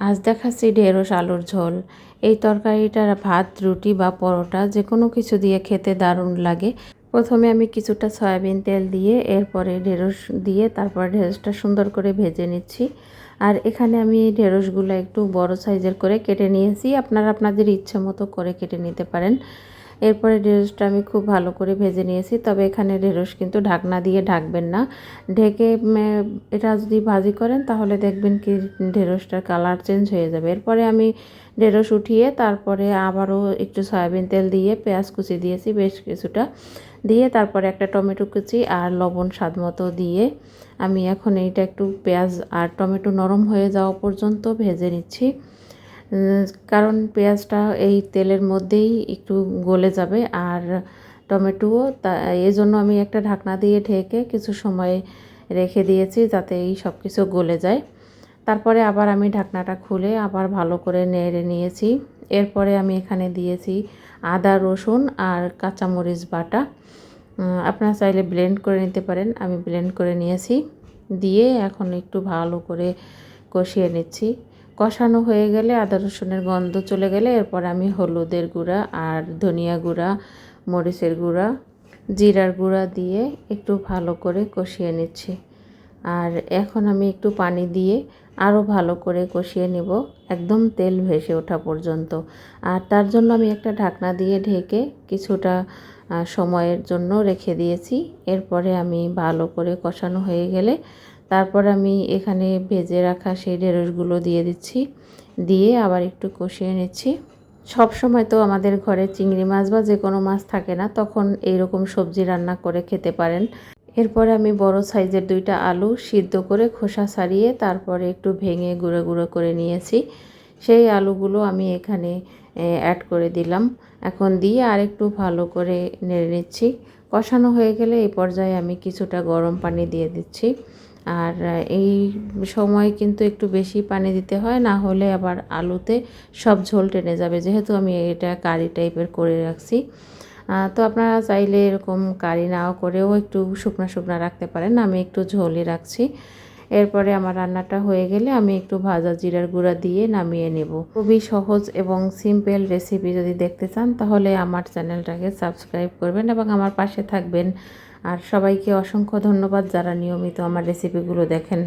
আজ দেখাচ্ছি ঢেঁড়স, আলুর ঝোল। এই তরকারিটা ভাত, রুটি বা পরোটা যে কোনো কিছু দিয়ে খেতে দারুণ লাগে। প্রথমে আমি কিছুটা সয়াবিন তেল দিয়ে, এরপরে ঢেঁড়স দিয়ে, তারপর ঢেঁড়সটা সুন্দর করে ভেজে নিচ্ছি। আর এখানে আমি ঢেঁড়সগুলো একটু বড় সাইজের করে কেটে নিয়েছি। আপনারা আপনাদের ইচ্ছে মতো করে কেটে নিতে পারেন। এরপরে ঢেঁড়সটা আমি খুব ভালো করে ভেজে নিয়েছি, তবে এখানে ঢেঁড়স কিন্তু ঢাকনা দিয়ে ঢাকবেন না। ঢেকে এটা যদি ভাজি করেন তাহলে দেখবেন কি ঢেঁড়সটার কালার চেঞ্জ হয়ে যাবে। এরপরে আমি ঢেঁড়স উঠিয়ে তারপরে আবারও একটু সয়াবিন তেল দিয়ে পেঁয়াজ কুচি দিয়েছি বেশ কিছুটা। দিয়ে তারপরে একটা টমেটো কুচি আর লবণ স্বাদ মতো দিয়ে আমি এখন এইটা একটু পেঁয়াজ আর টমেটো নরম হয়ে যাওয়া পর্যন্ত ভেজে নিচ্ছি। কারণ পেঁয়াজটা এই তেলের মধ্যেই একটু গলে যাবে আর টমেটোও, তা এই জন্য আমি একটা ঢাকনা দিয়ে ঢেকে কিছু সময় রেখে দিয়েছি যাতে এই সব কিছু গলে যায়। তারপরে আবার আমি ঢাকনাটা খুলে আবার ভালো করে নেড়ে নিয়েছি। এরপরে আমি এখানে দিয়েছি আদা, রসুন আর কাঁচামরিচ বাটা। আপনারা চাইলে ব্লেন্ড করে নিতে পারেন, আমি ব্লেন্ড করে নিয়েছি। দিয়ে এখন একটু ভালো করে কষিয়ে নিচ্ছি। কষানো হয়ে গেলে আদা রসুনের গন্ধ চলে গেলে এরপর আমি হলুদের গুঁড়া আর ধনিয়া গুঁড়া, মরিচের গুঁড়া, জিরার গুঁড়া দিয়ে একটু ভালো করে কষিয়ে নিচ্ছি। আর এখন আমি একটু পানি দিয়ে আরও ভালো করে কষিয়ে নেব, একদম তেল ভেসে ওঠা পর্যন্ত। আর তার জন্য আমি একটা ঢাকনা দিয়ে ঢেকে কিছুটা সময়ের জন্য রেখে দিয়েছি। এরপরে আমি ভালো করে কষানো হয়ে গেলে তারপর আমি এখানে ভেজে রাখা সেই ঢেঁড়সগুলো দিয়ে দিচ্ছি, দিয়ে আবার একটু কষিয়ে নিচ্ছি। সব সময় তো আমাদের ঘরে চিংড়ি মাছ বা যে কোনো মাছ থাকে না, তখন এইরকম সবজি রান্না করে খেতে পারেন। এরপরে আমি বড় সাইজের দুইটা আলু সিদ্ধ করে খোসা ছাড়িয়ে তারপরে একটু ভেঙে গুঁড়ো গুঁড়ো করে নিয়েছি। সেই আলুগুলো আমি এখানে অ্যাড করে দিলাম। এখন দিয়ে আর একটু ভালো করে নেড়ে নিচ্ছি। কষানো হয়ে গেলে এই পর্যায়ে আমি কিছুটা গরম পানি দিয়ে দিচ্ছি। আর এই সময় কিন্তু একটু বেশি পানি দিতে হয়, না হলে আবার আলুতে সব ঝোল টেনে যাবে। যেহেতু আমি এটা কারি টাইপের করে রাখছি। তো আপনারা চাইলে এরকম কারি নাও করেও একটু শুকনা শুকনা রাখতে পারেন। আমি একটু ঝোলই রাখছি। এরপরে আমার রান্নাটা হয়ে গেলে আমি একটু ভাজা জিরার গুঁড়া দিয়ে নামিয়ে নেব। খুবই সহজ এবং সিম্পল রেসিপি যদি দেখতে চান, তাহলে আমার চ্যানেলটাকে সাবস্ক্রাইব করবেন এবং আমার পাশে থাকবেন। আর সবাইকে অসংখ্য ধন্যবাদ যারা নিয়মিত আমার রেসিপিগুলো দেখেন।